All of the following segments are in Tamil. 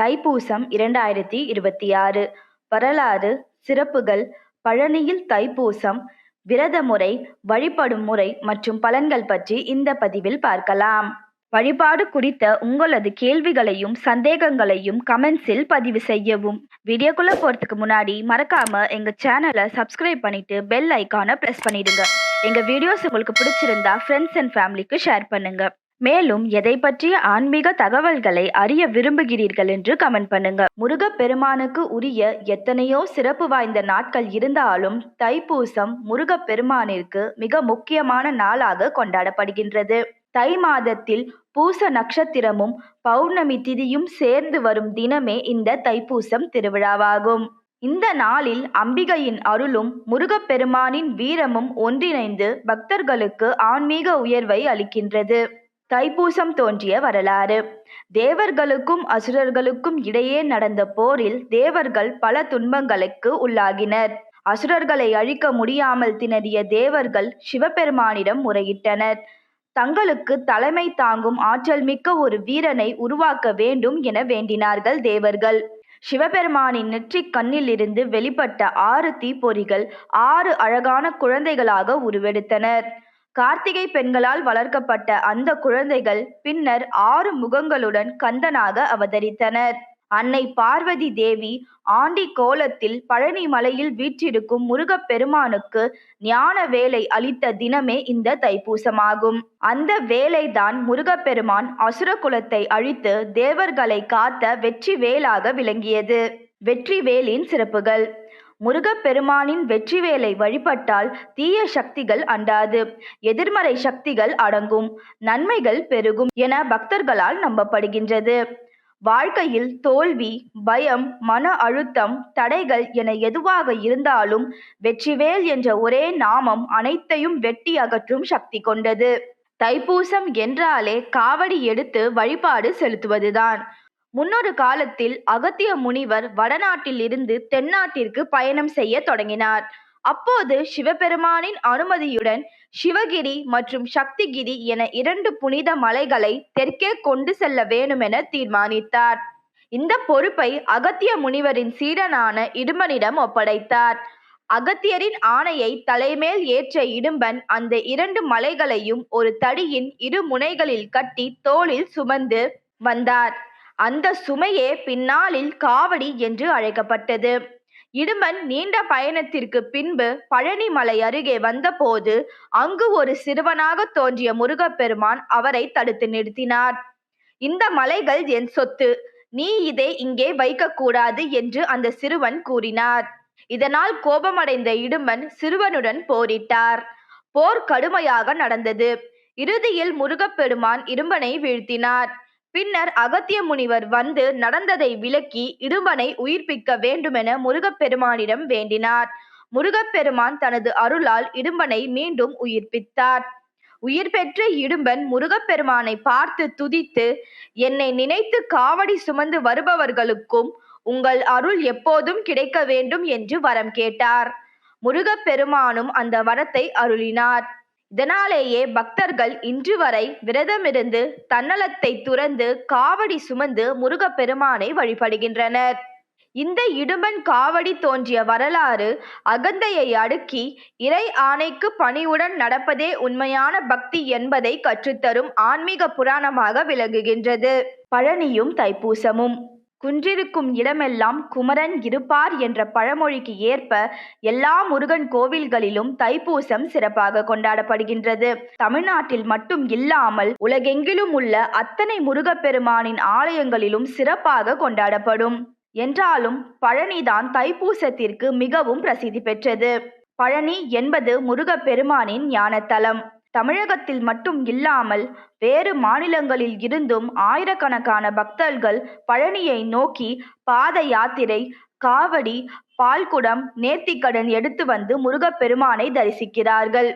தைப்பூசம் இரண்டாயிரத்தி இருபத்தி ஆறு. வரலாறு சிறப்புகள் பழனியில் தைப்பூசம் விரத முறை வழிபடும் முறை மற்றும் பலன்கள் பற்றி இந்த பதிவில் பார்க்கலாம். வழிபாடு குறித்த உங்களது கேள்விகளையும் சந்தேகங்களையும் கமெண்ட்ஸில் பதிவு செய்யவும். வீடியோக்குள்ள போறதுக்கு முன்னாடி மறக்காம எங்க சேனலை சப்ஸ்கிரைப் பண்ணிட்டு பெல் ஐக்கானை ப்ரெஸ் பண்ணிடுங்க. எங்க வீடியோஸ் உங்களுக்கு பிடிச்சிருந்தா ஃப்ரெண்ட்ஸ் அண்ட் ஃபேமிலிக்கு ஷேர் பண்ணுங்க. மேலும் எதை பற்றிய ஆன்மீக தகவல்களை அறிய விரும்புகிறீர்கள் என்று கமெண்ட் பண்ணுங்க. முருகப்பெருமானுக்கு உரிய எத்தனையோ சிறப்பு வாய்ந்த நாட்கள் இருந்தாலும் தைப்பூசம் முருகப்பெருமானிற்கு மிக முக்கியமான நாளாக கொண்டாடப்படுகின்றது. தை மாதத்தில் பூச நட்சத்திரமும் பௌர்ணமி திதியும் சேர்ந்து வரும் தினமே இந்த தைப்பூசம் திருவிழாவாகும். இந்த நாளில் அம்பிகையின் அருளும் முருகப்பெருமானின் வீரமும் ஒன்றிணைந்து பக்தர்களுக்கு ஆன்மீக உயர்வை அளிக்கின்றது. தைப்பூசம் தோன்றிய வரலாறு. தேவர்களுக்கும் அசுரர்களுக்கும் இடையே நடந்த போரில் தேவர்கள் பல துன்பங்களுக்கு உள்ளாகினர். அசுரர்களை அழிக்க முடியாமல் திணறிய தேவர்கள் சிவபெருமானிடம் முறையிட்டனர். தங்களுக்கு தலைமை தாங்கும் ஆற்றல் மிக்க ஒரு வீரனை உருவாக்க வேண்டும் என வேண்டினார்கள் தேவர்கள். சிவபெருமானின் நெற்றிக் கண்ணிலிருந்து வெளிப்பட்ட ஆறு தீப்பொறிகள் ஆறு அழகான குழந்தைகளாக உருவெடுத்தனர். கார்த்திகை பெண்களால் வளர்க்கப்பட்ட அந்த குழந்தைகள் பின்னர் ஆறு முகங்களுடன் கந்தனாக அவதரித்தனர். அன்னை பார்வதி தேவி ஆண்டி கோலத்தில் பழனி மலையில் வீற்றிருக்கும் முருகப்பெருமானுக்கு ஞான வேலை அளித்த தினமே இந்த தைப்பூசமாகும். அந்த வேலைதான் முருகப்பெருமான் அசுர குலத்தை அழித்து தேவர்களை காத்த வெற்றி வேலாக விளங்கியது. வெற்றி வேலின் சிறப்புகள். முருகப்பெருமானின் வெற்றிவேலை வழிபட்டால் தீய சக்திகள் அண்டாது. எதிர்மறை சக்திகள் அடங்கும். நன்மைகள் பெருகும் என பக்தர்களால் நம்பப்படுகின்றது. வாழ்க்கையில் தோல்வி பயம் மன அழுத்தம் தடைகள் என எதுவாக இருந்தாலும் வெற்றிவேல் என்ற ஒரே நாமம் அனைத்தையும் வெட்டி அகற்றும் சக்தி கொண்டது. தைப்பூசம் என்றாலே காவடி எடுத்து வழிபாடு செலுத்துவதுதான். முன்னொரு காலத்தில் அகத்திய முனிவர் வடநாட்டில் இருந்து தென்னாட்டிற்கு பயணம் செய்ய தொடங்கினார். அப்போது சிவபெருமானின் அனுமதியுடன் சிவகிரி மற்றும் சக்திகிரி என இரண்டு புனித மலைகளை தெற்கே கொண்டு செல்ல வேண்டுமென தீர்மானித்தார். இந்த பொறுப்பை அகத்திய முனிவரின் சீடனான இடும்பனிடம் ஒப்படைத்தார். அகத்தியரின் ஆணையை தலைமேல் ஏற்ற இடும்பன் அந்த இரண்டு மலைகளையும் ஒரு தடியின் இரு முனைகளில் கட்டி தோளில் சுமந்து வந்தார். அந்த சுமையே பின்னாளில் காவடி என்று அழைக்கப்பட்டது. இடுமன் நீண்ட பயணத்திற்கு பின்பு பழனி மலை அருகே வந்தபோது அங்கு ஒரு சிறுவனாக தோன்றிய முருகப்பெருமான் அவரை தடுத்து நிறுத்தினார். இந்த மலைகள் என் சொத்து. நீ இதை இங்கே வைக்கக்கூடாது என்று அந்த சிறுவன் கூறினார். இதனால் கோபமடைந்த இடுமன் சிறுவனுடன் போரிட்டார். போர் கடுமையாக நடந்தது. இறுதியில் முருகப்பெருமான் இரும்பனை வீழ்த்தினார். பின்னர் அகத்திய முனிவர் வந்து நடந்ததை விளக்கி இடும்பனை உயிர்ப்பிக்க வேண்டுமென முருகப்பெருமானிடம் வேண்டினார். முருகப்பெருமான் தனது அருளால் இடும்பனை மீண்டும் உயிர்ப்பித்தார். உயிர் பெற்ற இடும்பன் முருகப்பெருமானை பார்த்து துதித்து என்னை நினைத்து காவடி சுமந்து வருபவர்களுக்கும் உங்கள் அருள் எப்போதும் கிடைக்க வேண்டும் என்று வரம் கேட்டார். முருகப்பெருமானும் அந்த வரத்தை அருளினார். இதனாலேயே பக்தர்கள் இன்று வரை விரதமிருந்து தன்னலத்தை துறந்து காவடி சுமந்து முருகப்பெருமானை வழிபடுகின்றனர். இந்த இடுமன் காவடி தோன்றிய வரலாறு அகந்தையை அடுக்கி இறை ஆணைக்கு பணிவுடன் நடப்பதே உண்மையான பக்தி என்பதை கற்றுத்தரும் ஆன்மீக புராணமாக விளங்குகின்றது. பழனியும் தைப்பூசமும். குன்றிருக்கும் இடமெல்லாம் குமரன் இருப்பார் என்ற பழமொழிக்கு ஏற்ப எல்லா முருகன் கோவில்களிலும் தைப்பூசம் சிறப்பாக கொண்டாடப்படுகின்றது. தமிழ்நாட்டில் மட்டும் இல்லாமல் உலகெங்கிலும் உள்ள அத்தனை முருகப்பெருமானின் ஆலயங்களிலும் சிறப்பாக கொண்டாடப்படும். என்றாலும் பழனிதான் தைப்பூசத்திற்கு மிகவும் பிரசித்தி பெற்றது. பழனி என்பது முருகப்பெருமானின் ஞானத்தலம். தமிழகத்தில் மட்டும் இல்லாமல் வேறு மாநிலங்களில் இருந்தும் ஆயிரக்கணக்கான பக்தர்கள் பழனியை நோக்கி பாத யாத்திரை காவடி பால்குடம் நேர்த்திக்கடன் எடுத்து வந்து முருகப்பெருமானை தரிசிக்கிறார்கள்.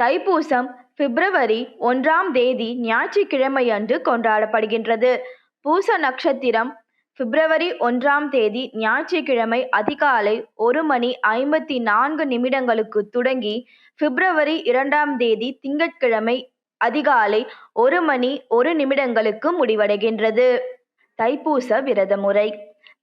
தைப்பூசம் பிப்ரவரி ஒன்றாம் தேதி ஞாயிற்றுக்கிழமையன்று கொண்டாடப்படுகின்றது. பூச நட்சத்திரம் பிப்ரவரி ஒன்றாம் தேதி ஞாயிற்றுக்கிழமை அதிகாலை ஒரு மணி ஐம்பத்தி நான்கு நிமிடங்களுக்கு தொடங்கி பிப்ரவரி இரண்டாம் தேதி திங்கட்கிழமை அதிகாலை ஒரு மணி ஒரு நிமிடங்களுக்கு முடிவடைகின்றது. தைப்பூச விரத முறை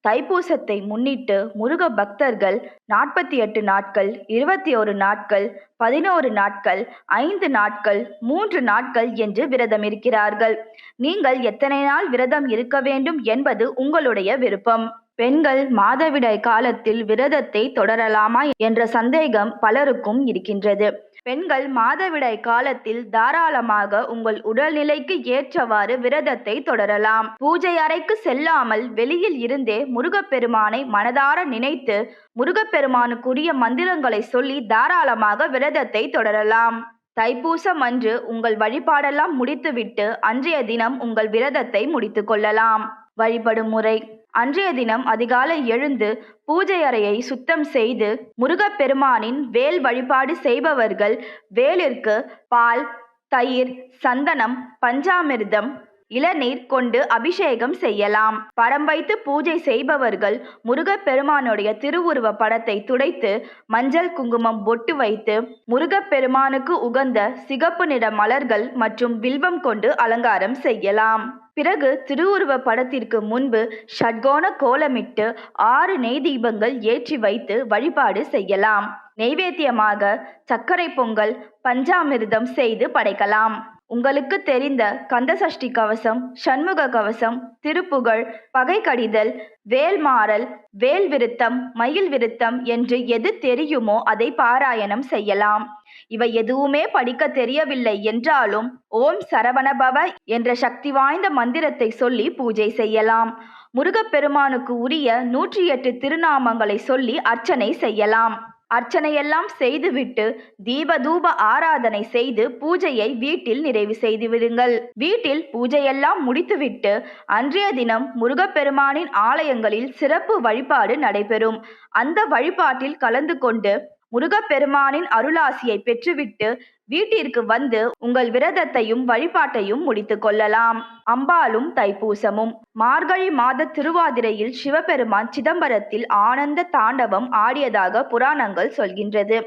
தைப்பூசத்தை முன்னிட்டு முருக பக்தர்கள் நாற்பத்தி எட்டு நாட்கள் இருபத்தி ஒரு நாட்கள் பதினோரு நாட்கள் ஐந்து நாட்கள் மூன்று நாட்கள் என்று விரதம் இருக்கிறார்கள். நீங்கள் எத்தனை நாள் விரதம் இருக்க வேண்டும் என்பது உங்களுடைய விருப்பம். பெண்கள் மாதவிடாய் காலத்தில் விரதத்தை தொடரலாமா என்ற சந்தேகம் பலருக்கும் இருக்கின்றது. பெண்கள் மாதவிடாய் காலத்தில் தாராளமாக உங்கள் உடல்நிலைக்கு ஏற்றவாறு விரதத்தை தொடரலாம். பூஜை அறைக்கு செல்லாமல் வெளியில் இருந்தே முருகப்பெருமானை மனதார நினைத்து முருகப்பெருமானுக்குரிய மந்திரங்களை சொல்லி தாராளமாக விரதத்தை தொடரலாம். தைப்பூசம் அன்று உங்கள் வழிபாடெல்லாம் முடித்துவிட்டு அன்றைய தினம் உங்கள் விரதத்தை முடித்து கொள்ளலாம். வழிபடும் முறை. அன்றைய தினம் அதிகாலை எழுந்து பூஜை அறையை சுத்தம் செய்து முருகப்பெருமானின் வேல் வழிபாடு செய்பவர்கள் வேலிற்கு பால் தயிர் சந்தனம் பஞ்சாமிர்தம் இளநீர் கொண்டு அபிஷேகம் செய்யலாம். படம் வைத்து பூஜை செய்பவர்கள் முருகப்பெருமானுடைய திருவுருவ படத்தை துடைத்து மஞ்சள் குங்குமம் பொட்டு வைத்து முருகப்பெருமானுக்கு உகந்த சிகப்பு நிற மலர்கள் மற்றும் வில்வம் கொண்டு அலங்காரம் செய்யலாம். பிறகு திருவுருவ படத்திற்கு முன்பு ஷட்கோண கோலமிட்டு ஆறு நெய் தீபங்கள் ஏற்றி வைத்து வழிபாடு செய்யலாம். நெய்வேத்தியமாக சர்க்கரை பொங்கல் பஞ்சாமிர்தம் செய்து படைக்கலாம். உங்களுக்கு தெரிந்த கந்தசஷ்டி கவசம் சண்முக கவசம் திருப்புகழ் பகை கடிதல் வேல்மாறல் வேல் விருத்தம் மயில் விருத்தம் என்று எது தெரியுமோ அதை பாராயணம் செய்யலாம். இவை எதுவுமே படிக்க தெரியவில்லை என்றாலும் ஓம் சரவணபவ என்ற சக்தி வாய்ந்த மந்திரத்தை சொல்லி பூஜை செய்யலாம். முருகப்பெருமானுக்கு உரிய நூற்றி எட்டு திருநாமங்களை சொல்லி அர்ச்சனை செய்யலாம். அர்ச்சனையெல்லாம் செய்துவிட்டு தீபதூப ஆராதனை செய்து பூஜையை வீட்டில் நிறைவு செய்து விடுங்கள் வீட்டில் பூஜையெல்லாம் முடித்துவிட்டு அன்றைய தினம் முருகப்பெருமானின் ஆலயங்களில் சிறப்பு வழிபாடு நடைபெறும். அந்த வழிபாட்டில் கலந்து கொண்டு முருகப்பெருமானின் அருளாசியை பெற்றுவிட்டு வீட்டிற்கு வந்து உங்கள் விரதத்தையும் வழிபாட்டையும் முடித்து கொள்ளலாம். அம்பாலும் தைப்பூசமும். மார்கழி மாத திருவாதிரையில் சிவபெருமான் சிதம்பரத்தில் ஆனந்த தாண்டவம் ஆடியதாக புராணங்கள் சொல்கின்றது.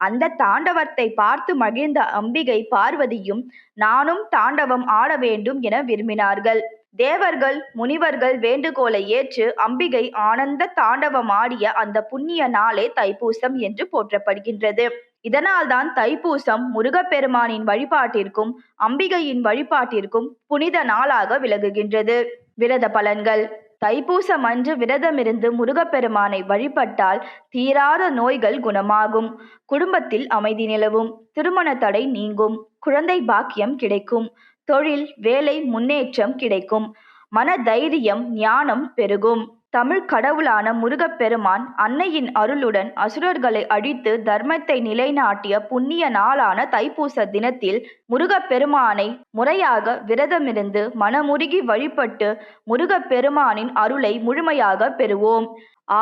அந்த தாண்டவத்தை பார்த்து மகிழ்ந்த அம்பிகை பார்வதியும் நானும் தாண்டவம் ஆட வேண்டும் என விரும்பினார்கள். தேவர்கள் முனிவர்கள் வேண்டுகோளை ஏற்று அம்பிகை ஆனந்த தாண்டவமாடிய அந்த புண்ணிய நாளே தைப்பூசம் என்று போற்றப்படுகின்றது. இதனால்தான் தைப்பூசம் முருகப்பெருமானின் வழிபாட்டிற்கும் அம்பிகையின் வழிபாட்டிற்கும் புனித நாளாக விளங்குகின்றது. விரத பலன்கள். தைப்பூசம் அன்று விரதமிருந்து முருகப்பெருமானை வழிபட்டால் தீராத நோய்கள் குணமாகும். குடும்பத்தில் அமைதி நிலவும். திருமண தடை நீங்கும். குழந்தை பாக்கியம் கிடைக்கும். தொழில் வேலை முன்னேற்றம் கிடைக்கும். மன தைரியம் ஞானம் பெருகும். தமிழ் கடவுளான முருகப்பெருமான் அன்னையின் அருளுடன் அசுரர்களை அழித்து தர்மத்தை நிலைநாட்டிய புண்ணிய நாளான தைப்பூச தினத்தில் முருகப்பெருமானை முறையாக விரதமிருந்து மனமுருகி வழிபட்டு முருகப்பெருமானின் அருளை முழுமையாக பெறுவோம்.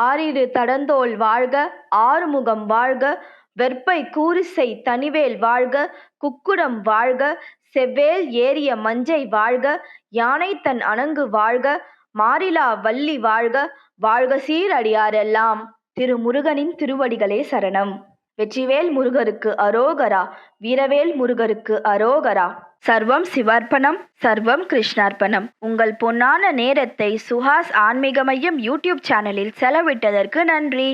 ஆறிரு தடந்தோல் வாழ்க ஆறுமுகம் வாழ்க வெற்பை கூரிசை தனிவேல் வாழ்க குக்குடம் வாழ்க செவ்வேல் ஏறிய மஞ்சை வாழ்க யானை தன் அணங்கு வாழ்க மாறிலா வள்ளி வாழ்க வாழ்க சீரடியாரெல்லாம் திரு முருகனின் திருவடிகளே சரணம். வெற்றிவேல் முருகருக்கு அரோகரா வீரவேல் முருகருக்கு அரோகரா. சர்வம் சிவார்ப்பணம் சர்வம் கிருஷ்ணார்ப்பணம். உங்கள் பொன்னான நேரத்தை சுஹாஸ் ஆன்மீக மையம் யூடியூப் சேனலில் செலவிட்டதற்கு நன்றி.